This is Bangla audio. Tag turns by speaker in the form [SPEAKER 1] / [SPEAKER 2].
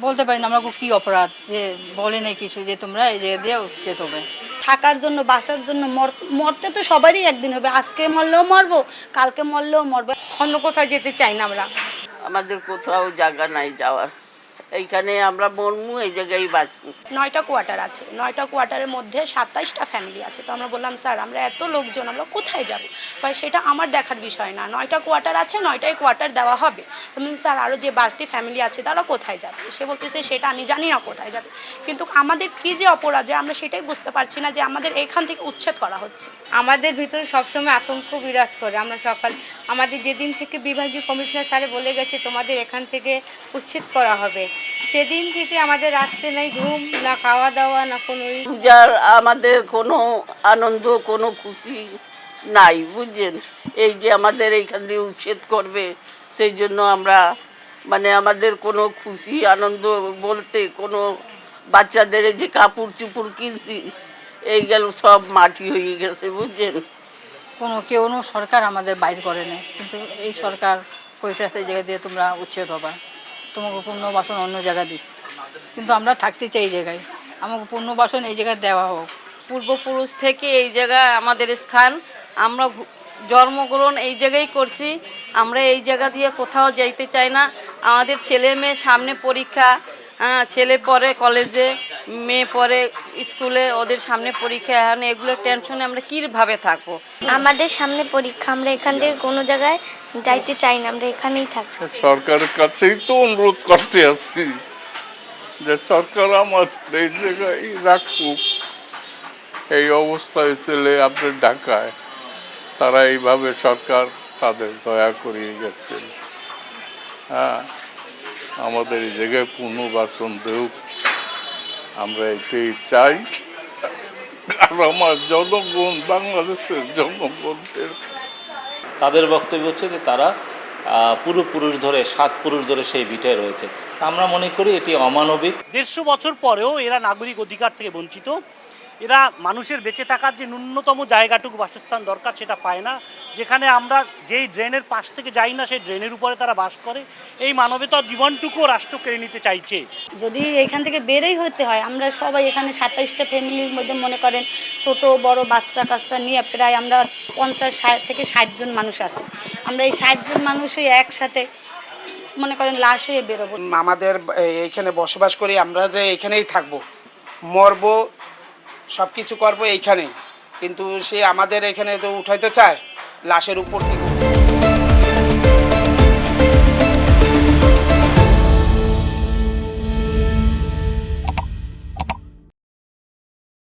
[SPEAKER 1] বলতে পারি না আমরা কি অপরাধ? যে বলে নাই কিছু যে তোমরা এই জায়গা দিয়ে উচ্ছেদ হবে।
[SPEAKER 2] থাকার জন্য বাসার জন্য মর- মরতে তো সবারই একদিন হবে। আজকে মরলেও মরবো কালকে মরলেও মরবো।
[SPEAKER 3] অন্য কোথাও যেতে চাই না আমরা।
[SPEAKER 4] আমাদের কোথাও জায়গা নাই যাওয়ার। এইখানে আমরা মরমু এই জায়গায় বাঁচবো।
[SPEAKER 5] নয়টা কোয়ার্টার আছে। নয়টা কোয়ার্টারের মধ্যে সাতাইশটা ফ্যামিলি আছে। তো আমরা বললাম স্যার আমরা এত লোকজন আমরা কোথায় যাব? ভাই সেটা আমার দেখার বিষয় না। নয়টা কোয়ার্টার আছে নয়টাই কোয়ার্টার দেওয়া হবে। তো বললাম, স্যার আরও যে বাড়তি ফ্যামিলি আছে তারা কোথায় যাবে? সে বলতেছে সেটা আমি জানি না কোথায় যাবে। কিন্তু আমাদের কি যে অপরাধ যে আমরা সেটাই বুঝতে পারছি না যে আমাদের এখান থেকে উচ্ছেদ করা হচ্ছে।
[SPEAKER 3] আমাদের ভিতরে সবসময় আতঙ্ক বিরাজ করে। আমরা সকাল আমাদের যেদিন থেকে বিভাগীয় কমিশনার স্যারে বলে গেছে তোমাদের এখান থেকে উচ্ছেদ করা হবে। সেদিন থেকে আমাদের রাত্রে নাই ঘুম না খাওয়া দাওয়া না কোনো
[SPEAKER 4] পূজার আমাদের কোনো আনন্দ কোনো খুশি নাই বুঝছেন? এই যে আমাদের এইখান দিয়ে উচ্ছেদ করবে সেই জন্য আমরা মানে আমাদের কোনো খুশি আনন্দ বলতে কোনো বাচ্চাদের যে কাপড় চুপড় কিনছি এই গেল সব মাটি হয়ে গেছে বুঝছেন?
[SPEAKER 1] কোনো কেউ সরকার আমাদের বাইর করে নেই কিন্তু এই সরকার কইতে জায়গা দিয়ে তোমরা উচ্ছেদ হবা। তোমাকে পুনর্বাসন অন্য জায়গায় দিস। কিন্তু আমরা থাকতে চাই এই জায়গায়। আমাকে পুনর্বাসন এই জায়গায় দেওয়া হোক।
[SPEAKER 6] পূর্বপুরুষ থেকে এই জায়গা আমাদের স্থান। আমরা জন্মগ্রহণ এই জায়গায় করছি। আমরা এই জায়গা দিয়ে কোথাও যাইতে চাই না। আমাদের ছেলে মেয়ে সামনে পরীক্ষা হ্যাঁ, ছেলে পরে কলেজে। মেয়ে পরে স্কুলে ওদের সামনে পরীক্ষা এখন এগুলোর টেনশনে আমরা কীভাবে থাকব?
[SPEAKER 7] আমাদের সামনে পরীক্ষা আমরা এখান থেকে কোনো জায়গায় যাইতে চাই না আমরা এখানেই থাকি
[SPEAKER 8] সরকারের কাছেই তো অনুরোধ করতে আসছি যে সরকার আমার এই জায়গায় রাখুক। এই অবস্থায় ছেলে আপনার ঢাকায় তারা এইভাবে সরকার তাদের দয়া করিয়ে গেছেন হ্যাঁ আমাদের এই জায়গায় পুনর্বাসন দেউক। আমরা এটাই চাই আর আমার জনগণ বাংলাদেশের জনগণদের।
[SPEAKER 9] তাদের বক্তব্য হচ্ছে যে তারা আহ, পূর্বপুরুষ ধরে সাত পুরুষ ধরে সেই ভিটায় রয়েছে। তা আমরা মনে করি এটি অমানবিক।
[SPEAKER 10] দেড়শো বছর পরেও এরা নাগরিক অধিকার থেকে বঞ্চিত। এরা মানুষের বেঁচে থাকার যে ন্যূনতম জায়গাটুকু বাসস্থান দরকার সেটা পায় না। যেখানে আমরা যেই ড্রেনের পাশ থেকে যাই না সেই ড্রেনের উপরে তারা বাস করে। এই মানবতার জীবনটুকুও রাষ্ট্র কেড়ে নিতে চাইছে।
[SPEAKER 2] যদি এখান থেকে বেরোই হতে হয় আমরা সবাই এখানে সাতাইশটা ফ্যামিলির মধ্যে মনে করেন ছোট বড় বাচ্চা কাচ্চা নিয়ে প্রায় আমরা পঞ্চাশ ষাট থেকে ষাট জন মানুষ আছি। আমরা এই ষাট জন মানুষই একসাথে মনে করেন লাশ হয়ে বেরোবো।
[SPEAKER 11] আমাদের এইখানে বসবাস করি, আমরা যে এইখানেই থাকব। মরবো সব কিছু করব এইখানেই। কিন্তু সে আমাদের এখানে তো উঠাইতে চায়, লাশের উপর থেকে।